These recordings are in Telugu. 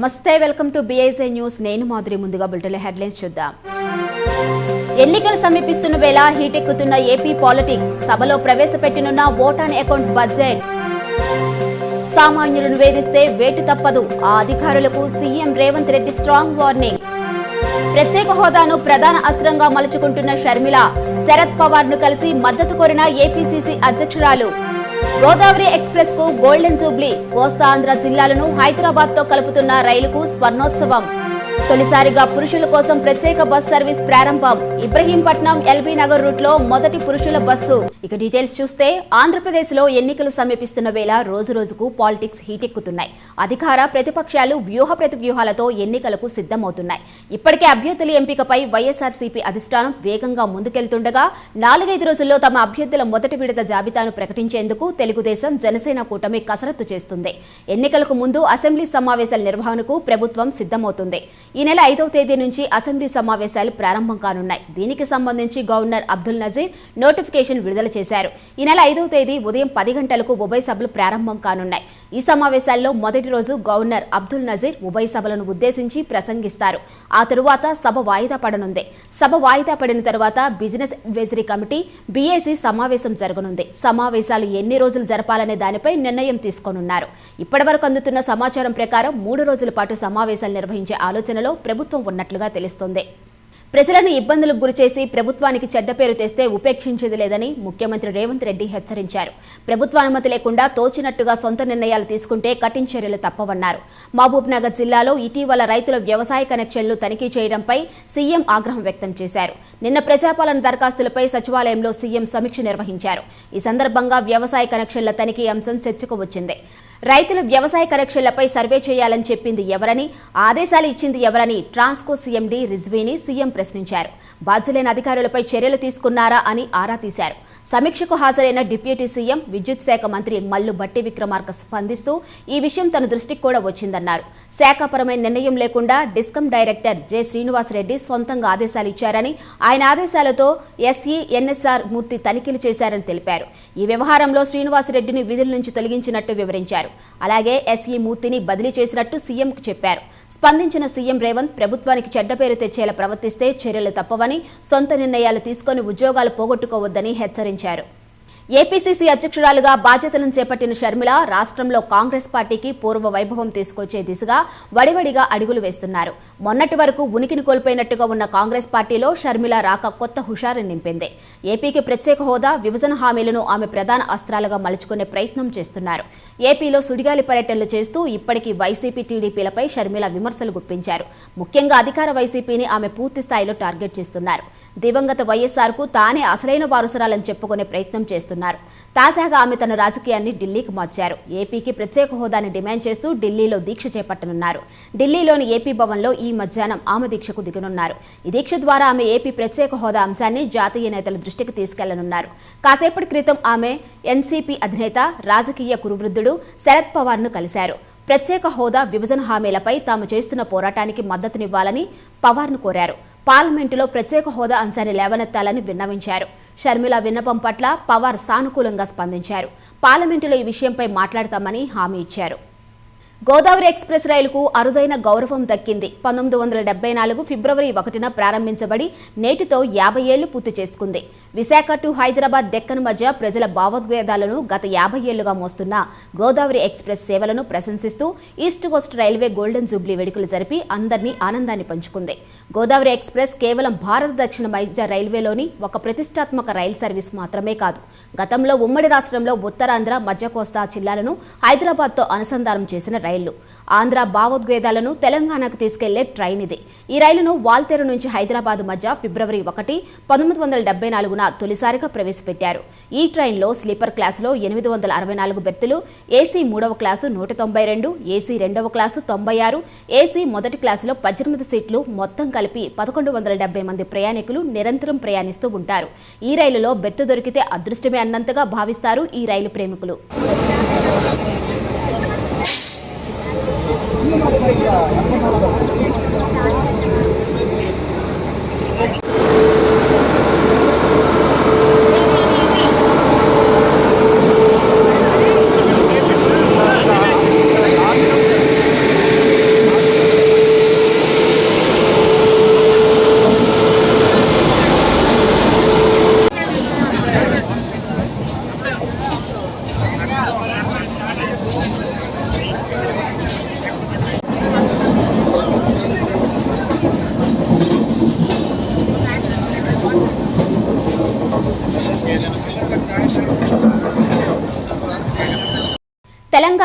నమస్తే వెల్కమ్ టు బీఐసీ న్యూస్ నేను మాధురి ముందుగా బులెటిన్ హెడ్లైన్స్ చూద్దాం. ఎన్నికలు సమీపిస్తున్న వేళ హీటెక్కుతున్న ఏపీ పాలిటిక్స్ సభలో ప్రవేశపెట్టనున్న ఓటాన్ అకౌంట్ బడ్జెట్. సామాన్యులను వేధిస్తే వేటు తప్పదు. ఆ అధికారులకు CM Revanth Reddy strong warning. ప్రత్యేక హోదాను ప్రధాన అస్త్రంగా మలుచుకుంటున్న షర్మిల శరద్ పవార్ను కలిసి మద్దతు కోరిన ఏపీసీసీ అధ్యక్షురాలు. గోదావరి ఎక్స్ప్రెస్కు గోల్డెన్ జూబ్లీ కోస్తాంధ్ర జిల్లాలను హైదరాబాద్తో కలుపుతున్న రైలుకు స్వర్ణోత్సవం. తొలిసారిగా పురుషుల కోసం ప్రత్యేక బస్ సర్వీస్ ప్రారంభం. ఇబ్రహీంపట్నం ఎల్బీ నగర్ రూట్లో మొదటి పురుషుల బస్సు. ఇక డీటెయిల్స్ చూస్తే ఆంధ్రప్రదేశ్లో ఎన్నికలు సమీపిస్తున్న వేళ రోజు రోజుకు పాలిటిక్స్ హీటెక్కుతున్నాయి అధికార ప్రతిపక్షాలు వ్యూహ ప్రతివ్యూహాలతో ఎన్నికలకు సిద్ధమవుతున్నాయి. ఇప్పటికే అభ్యర్థుల ఎంపికపై వైఎస్ఆర్సీపీ అధిష్టానం వేగంగా ముందుకెళ్తుండగా నాలుగైదు రోజుల్లో తమ అభ్యర్థుల మొదటి విడత జాబితాను ప్రకటించేందుకు తెలుగుదేశం జనసేన కూటమి కసరత్తు చేస్తుంది. ఎన్నికలకు ముందు అసెంబ్లీ సమావేశాల నిర్వహణకు ప్రభుత్వం సిద్ధమవుతుంది. ఈ నెల ఐదవ తేదీ నుంచి అసెంబ్లీ సమావేశాలు ప్రారంభం కానున్నాయి. దీనికి సంబంధించి గవర్నర్ అబ్దుల్ నజీర్ నోటిఫికేషన్ విడుదల చేశారు. ఈ నెల ఐదవ తేదీ ఉదయం పది గంటలకు ఉభయ సభలు ప్రారంభం కానున్నాయి. ఈ సమావేశాల్లో మొదటి రోజు గవర్నర్ అబ్దుల్ నజీర్ ఉభయ సభలను ఉద్దేశించి ప్రసంగిస్తారు. ఆ తరువాత సభ వాయిదా పడనుంది. సభ వాయిదా పడిన తర్వాత బిజినెస్ అడ్వైజరీ కమిటీ బీఏసీ సమావేశం జరగనుంది. సమావేశాలు ఎన్ని రోజులు జరపాలనే దానిపై నిర్ణయం తీసుకోనున్నారు. ఇప్పటివరకు అందుతున్న సమాచారం ప్రకారం మూడు రోజుల పాటు సమావేశాలు నిర్వహించే ఆలోచన ఆలోచనలో ప్రభుత్వం ఉన్నట్లుగా తెలుస్తోంది. ప్రజలను ఇబ్బందులకు గురిచేసి ప్రభుత్వానికి చెడ్డ పేరు తెస్తే ఉపేక్షించేది లేదని ముఖ్యమంత్రి రేవంత్ రెడ్డి హెచ్చరించారు. ప్రభుత్వ అనుమతి లేకుండా తోచినట్టుగా సొంత నిర్ణయాలు తీసుకుంటే కఠిన చర్యలు తప్పవన్నారు. మహబూబ్ నగర్ జిల్లాలో ఇటీవల రైతుల వ్యవసాయ కనెక్షన్లు తనిఖీ చేయడంపై సీఎం ఆగ్రహం వ్యక్తం చేశారు. నిన్న ప్రజాపాలన దరఖాస్తులపై సచివాలయంలో సీఎం సమీక్ష నిర్వహించారు. ఈ సందర్భంగా వ్యవసాయ కనెక్షన్ల తనిఖీ అంశం చర్చకు వచ్చింది. రైతుల వ్యవసాయ కనెక్షన్లపై సర్వే చేయాలని చెప్పింది ఎవరని ఆదేశాలు ఇచ్చింది ఎవరని ట్రాన్స్కో సీఎండీ రిజ్వీని సీఎం ప్రశ్నించారు. బాధ్యులైన అధికారులపై చర్యలు తీసుకున్నారా అని ఆరా తీశారు. సమీక్షకు హాజరైన డిప్యూటీ సీఎం విద్యుత్ శాఖ మంత్రి మల్లు బట్టి విక్రమార్క స్పందిస్తూ ఈ విషయం తన దృష్టికి కూడా వచ్చిందన్నారు. శాఖాపరమైన నిర్ణయం లేకుండా డిస్కమ్ డైరెక్టర్ జె శ్రీనివాసరెడ్డి సొంతంగా ఆదేశాలు ఇచ్చారని ఆయన ఆదేశాలతో ఎస్ఈ ఎన్ఎస్ఆర్ మూర్తి తనిఖీలు చేశారని తెలిపారు. ఈ వ్యవహారంలో శ్రీనివాసరెడ్డిని విధుల నుంచి తొలగించినట్టు వివరించారు. అలాగే ఎస్ఈ మూర్తిని బదిలీ చేసినట్టు సీఎంకు చెప్పారు. స్పందించిన సీఎం రేవంత్ ప్రభుత్వానికి చెడ్డ పేరు తెచ్చేలా ప్రవర్తిస్తే చర్యలు తప్పవని సొంత నిర్ణయాలు తీసుకొని ఉద్యోగాలు పోగొట్టుకోవద్దని హెచ్చరించారు. ఏపీసీసీ అధ్యక్షురాలుగా బాధ్యతలను చేపట్టిన షర్మిల రాష్ట్రంలో కాంగ్రెస్ పార్టీకి పూర్వ వైభవం తీసుకొచ్చే దిశగా వడివడిగా అడుగులు వేస్తున్నారు. మొన్నటి వరకు ఉనికిని కోల్పోయినట్టుగా ఉన్న కాంగ్రెస్ పార్టీలో షర్మిల రాక కొత్త హుషారు నింపింది. ఏపీకి ప్రత్యేక హోదా విభజన హామీలను ఆమె ప్రధాన అస్త్రాలుగా మలుచుకునే ప్రయత్నం చేస్తున్నారు. ఏపీలో సుడిగాలి పర్యటనలు చేస్తూ ఇప్పటికీ వైసీపీ టీడీపీలపై షర్మిల విమర్శలు గుప్పించారు. ముఖ్యంగా అధికార వైసీపీని ఆమె పూర్తి స్థాయిలో టార్గెట్ చేస్తున్నారు. దివంగత వైఎస్ఆర్కు తానే అసలైన వారసురాలని చెప్పుకునే ప్రయత్నం చేస్తున్నారు. తాజాగా ఆమె తన రాజకీయాన్ని ఢిల్లీకి మార్చారు. ఏపీకి ప్రత్యేక హోదాని డిమాండ్ చేస్తూ ఢిల్లీలో దీక్ష చేపట్టనున్నారు. ఢిల్లీలోని ఏపీ భవన్లో ఈ మధ్యాహ్నం ఆమె దీక్షకు దిగనున్నారు. ఈ దీక్ష ద్వారా ఆమె ఏపీ ప్రత్యేక హోదా అంశాన్ని జాతీయ నేతల దృష్టికి తీసుకెళ్ళనున్నారు. కాసేపటి క్రితం ఆమె ఎన్సీపీ అధినేత రాజకీయ కురువృద్ధుడు శరద్ పవార్ను కలిశారు. ప్రత్యేక హోదా విభజన హామీలపై తాము చేస్తున్న పోరాటానికి మద్దతునివ్వాలని పవార్ను కోరారు. పార్లమెంటులో ప్రత్యేక హోదా అంశాన్ని లేవనెత్తాలని విన్నవించారు. షర్మిల విన్నపం పట్ల పవార్ సానుకూలంగా స్పందించారు. పార్లమెంటులో ఈ విషయంపై మాట్లాడతామని హామీ ఇచ్చారు. గోదావరి ఎక్స్ప్రెస్ రైలుకు అరుదైన గౌరవం దక్కింది. పంతొమ్మిది వందల డెబ్బై నాలుగు ఫిబ్రవరి ఒకటిన ప్రారంభించబడి నేటితో యాభై ఏళ్ళు పూర్తి చేసుకుంది. విశాఖ టు హైదరాబాద్ దెక్కన్ మధ్య ప్రజల భావోద్వేదాలను గత యాభై ఏళ్ళుగా మోస్తున్న గోదావరి ఎక్స్ప్రెస్ సేవలను ప్రశంసిస్తూ East Coast Railway golden jubilee వేడుకలు జరిపి అందరినీ ఆనందాన్ని పంచుకుంది. గోదావరి ఎక్స్ప్రెస్ కేవలం భారత దక్షిణ మధ్య రైల్వేలోని ఒక ప్రతిష్టాత్మక రైలు సర్వీస్ మాత్రమే కాదు గతంలో ఉమ్మడి రాష్ట్రంలో ఉత్తరాంధ్ర మధ్య కోస్తా జిల్లాలను హైదరాబాద్తో అనుసంధానం చేసిన రైళ్ళు. ఆంధ్ర భావోద్వేదాలను తెలంగాణకు తీసుకెళ్ళే ట్రైన్ ఇది. ఈ రైలును వాల్తేరు నుంచి హైదరాబాద్ మధ్య ఫిబ్రవరి ఒకటి పంతొమ్మిది వందల డెబ్బై నాలుగున తొలిసారిగా ప్రవేశపెట్టారు. ఈ ట్రైన్లో స్లీపర్ క్లాసులో ఎనిమిది వందల అరవై నాలుగు బెర్తులు ఏసీ మూడవ క్లాసు నూట తొంభై రెండు ఏసీ రెండవ క్లాసు తొంభై ఆరు ఏసీ మొదటి క్లాసులో పద్దెనిమిది సీట్లు మొత్తం కలిపి పదకొండు వందల డెబ్బై మంది ప్రయాణికులు నిరంతరం ప్రయాణిస్తూ ఉంటారు. ఈ రైలులో బెర్త్ దొరికితే అదృష్టమే అన్నంతగా భావిస్తారు ఈ రైలు ప్రేమికులు. いやいや。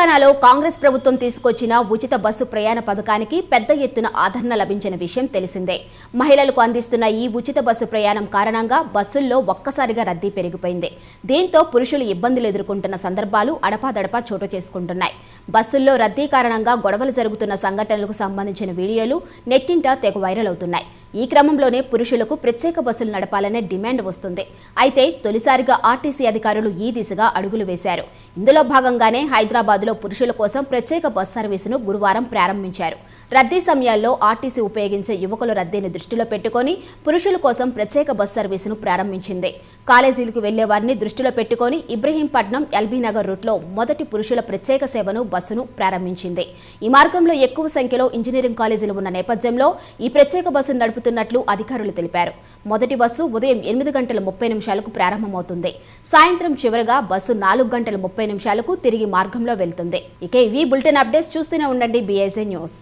తెలంగాణలో కాంగ్రెస్ ప్రభుత్వం తీసుకొచ్చిన ఉచిత బస్సు ప్రయాణ పథకానికి పెద్ద ఎత్తున ఆదరణ లభించిన విషయం తెలిసిందే. మహిళలకు అందిస్తున్న ఈ ఉచిత బస్సు ప్రయాణం కారణంగా బస్సుల్లో ఒక్కసారిగా రద్దీ పెరిగిపోయింది. దీంతో పురుషులు ఇబ్బందులు ఎదుర్కొంటున్న సందర్భాలు అడపాదడపా చోటు చేసుకుంటున్నాయి. బస్సుల్లో రద్దీ కారణంగా గొడవలు జరుగుతున్న సంఘటనలకు సంబంధించిన వీడియోలు నెట్టింట తెగ వైరల్ అవుతున్నాయి. ఈ క్రమంలోనే పురుషులకు ప్రత్యేక బస్సులు నడపాలనే డిమాండ్ వస్తుంది. అయితే తొలిసారిగా ఆర్టీసీ అధికారులు ఈ దిశగా అడుగులు వేశారు. ఇందులో భాగంగానే హైదరాబాద్లో పురుషుల కోసం ప్రత్యేక బస్ సర్వీసును గురువారం ప్రారంభించారు. రద్దీ సమయాల్లో ఆర్టీసీ ఉపయోగించే యువకుల రద్దీని దృష్టిలో పెట్టుకొని పురుషుల కోసం ప్రత్యేక బస్ సర్వీసును ప్రారంభించింది. కాలేజీలకు వెళ్ళే వారిని దృష్టిలో పెట్టుకొని ఇబ్రహీంపట్నం ఎల్బీ నగర్ రూట్లో మొదటి పురుషుల ప్రత్యేక సేవను బస్సును ప్రారంభించింది. ఈ మార్గంలో ఎక్కువ సంఖ్యలో ఇంజనీరింగ్ కాలేజీలు ఉన్న నేపథ్యంలో ఈ ప్రత్యేక బస్సును నడుపుతున్నట్లు అధికారులు తెలిపారు. మొదటి బస్సు ఉదయం ఎనిమిది గంటల ముప్పై నిమిషాలకు ప్రారంభమవుతుంది. సాయంత్రం చివరగా బస్సు నాలుగు గంటల ముప్పై నిమిషాలకు తిరిగి మార్గంలో వెళ్తుంది. ఇక ఇవి బులెటిన్ అప్డేట్స్. చూస్తూనే ఉండండి బీఐసీ న్యూస్